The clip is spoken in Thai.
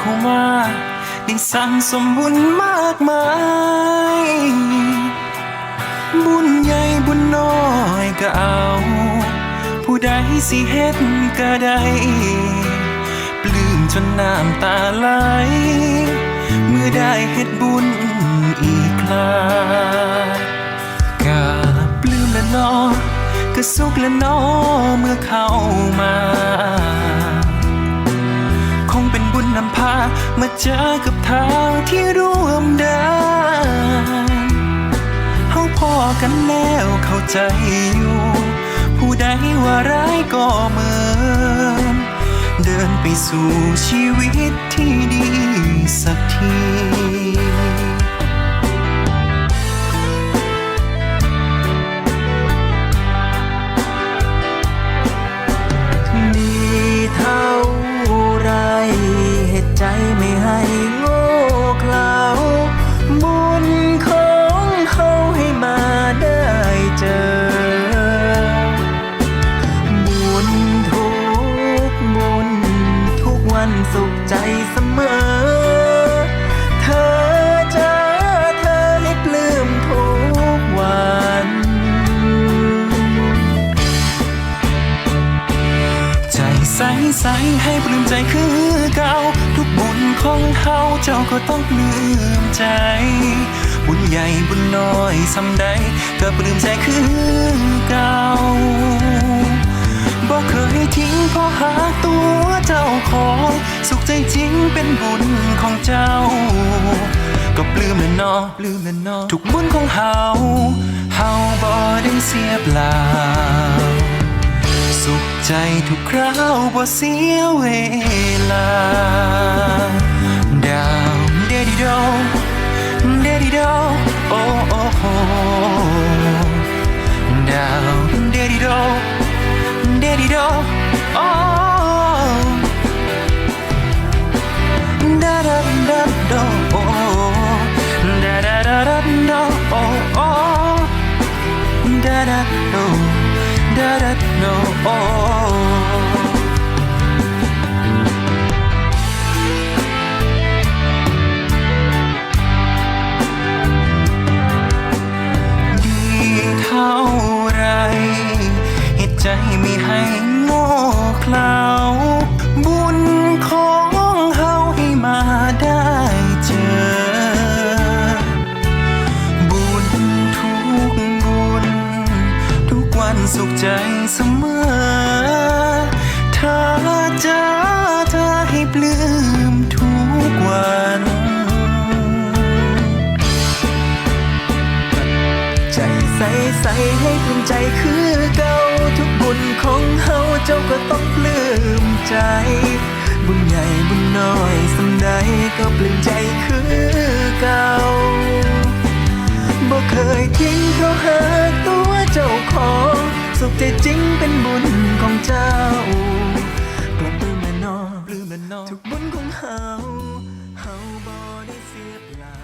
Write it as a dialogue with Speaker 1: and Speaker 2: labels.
Speaker 1: ขอมาได้สั่งสมบุญมากมาย บุญใหญ่บุญน้อยก็เอา ผู้ใดสิเฮ็ดก็ได้ปลื้มจนน้ำตาไหล เมื่อได้เฮ็ดบุญอีกคราก็ปลื้มและนอก็สุขและนอเมื่อเข้ามา มาเจอกับทางที่ร่วมเดินเฮาพอกันแล้วเข้าใจอยู่ ผู้ใดว่าร้ายก็เหมือนเดินไปสู่ชีวิตที่ดีสักทีันสุขใจเสมอ เธอจะเธอให้ปลื้มทุกวัน ใจใสใสให้ปลื้มใจคือเก่า ทุกบุญของเขาเจ้าก็ต้องปลื้มใจ บุญใหญ่บุญน้อยสำใดก็ปลื้มใจคือเก่าบอกเคยทิ้งพราะหาตัว เป็นบุญของเจ้า ก็ปลื้มและนอปลื้มและนอทุกบุญของเฮาเฮาบ่ได้เสียเปล่า สุขใจทุกคราวบ่เสียเวลา da no da da no oh. ดีเท่าไรเหตุใจไม่ให้โง่เขลา สุขใจเสมอเธอจะเธอให้ปลื้มทุกวันใจใสใสให้ปลื้มใจคือเก่าทุกบุญของเฮาเจ้าก็ต้องปลื้มใจ บุญใหญ่บุญน้อยสำใดก็ปลื้มใจคือเก่าบ่เคยทิ้ สุขใจจริงเป็นบุญของเจ้าปลื้มปลื้มแม่นอปลื้มแม่นอทุกบุญของเฮา
Speaker 2: เฮาบ่ได้เสียเปล่า